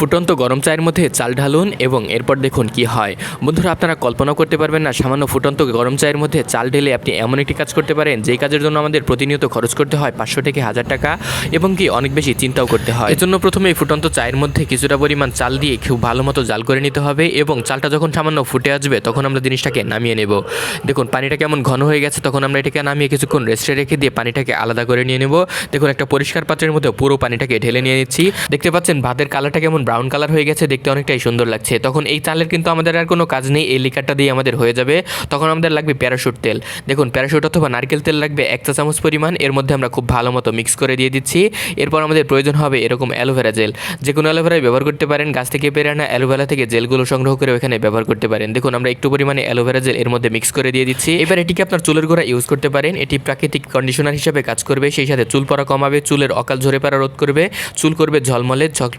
ফুটন্ত গরম চায়ের মধ্যে চাল ঢালুন এবং এরপর দেখুন কি হয়। বন্ধুরা, আপনারা কল্পনা করতে পারবেন না, সামান্য ফুটন্ত গরম চায়ের মধ্যে চাল ঢেলে আপনি এমন একটি কাজ করতে পারেন, যেই কাজের জন্য আমাদের প্রতিনিয়ত খরচ করতে হয় পাঁচশো থেকে হাজার টাকা এবং কি অনেক বেশি চিন্তাও করতে হয়। এজন্য প্রথমে এই ফুটন্ত চায়ের মধ্যে কিছুটা পরিমাণ চাল দিয়ে খুব ভালো মতো জাল করে নিতে হবে এবং চালটা যখন সামান্য ফুটে আসবে, তখন আমরা জিনিসটাকে নামিয়ে নেব। দেখুন, পানিটা কেমন ঘন হয়ে গেছে, তখন আমরা এটাকে নামিয়ে কিছুক্ষণ রেস্টে রেখে দিয়ে পানিটাকে আলাদা করে নিয়ে নেব। দেখুন, একটা পরিষ্কার পাত্রের মধ্যে পুরো পানিটাকে ঢেলে নিয়ে নিচ্ছি। দেখতে পাচ্ছেন, ভাতের কালারটা কেমন ব্রাউন কালার হয়ে গেছে, দেখতে অনেকটাই সুন্দর লাগছে। তখন এই চালের কিন্তু আমাদের আর কোনো কাজ নেই, এই লিকারটা দিয়ে আমাদের হয়ে যাবে। তখন আমাদের লাগবে প্যারাশুট তেল। দেখুন প্যারাশুট অথবা নারকেল তেল লাগবে এক চা চামচ পরিমাণ, এর মধ্যে আমরা খুব ভালো মতো মিক্স করে দিয়ে দিচ্ছি। এরপর আমাদের প্রয়োজন হবে এরকম অ্যালোভেরা জেল যে কোনো অ্যালোভেরাই ব্যবহার করতে পারেন, গাছ থেকে পেরে আনা অ্যালোভেরা থেকে জেলগুলো সংগ্রহ করে ওখানে ব্যবহার করতে পারেন। দেখুন, আমরা একটু পরিমাণে অ্যালোভেরা জেল এর মধ্যে মিক্স করে দিয়ে দিচ্ছি। এবার এটিকে আপনার চুলের গোড়া ইউজ করতে পারেন। এটি প্রাকৃতিক কন্ডিশনার হিসেবে কাজ করবে, সেই সাথে চুল পরা কমাবে, চুলের অকাল ঝরে পড়া রোধ করবে, চুল করবে ঝলমলে ঝক-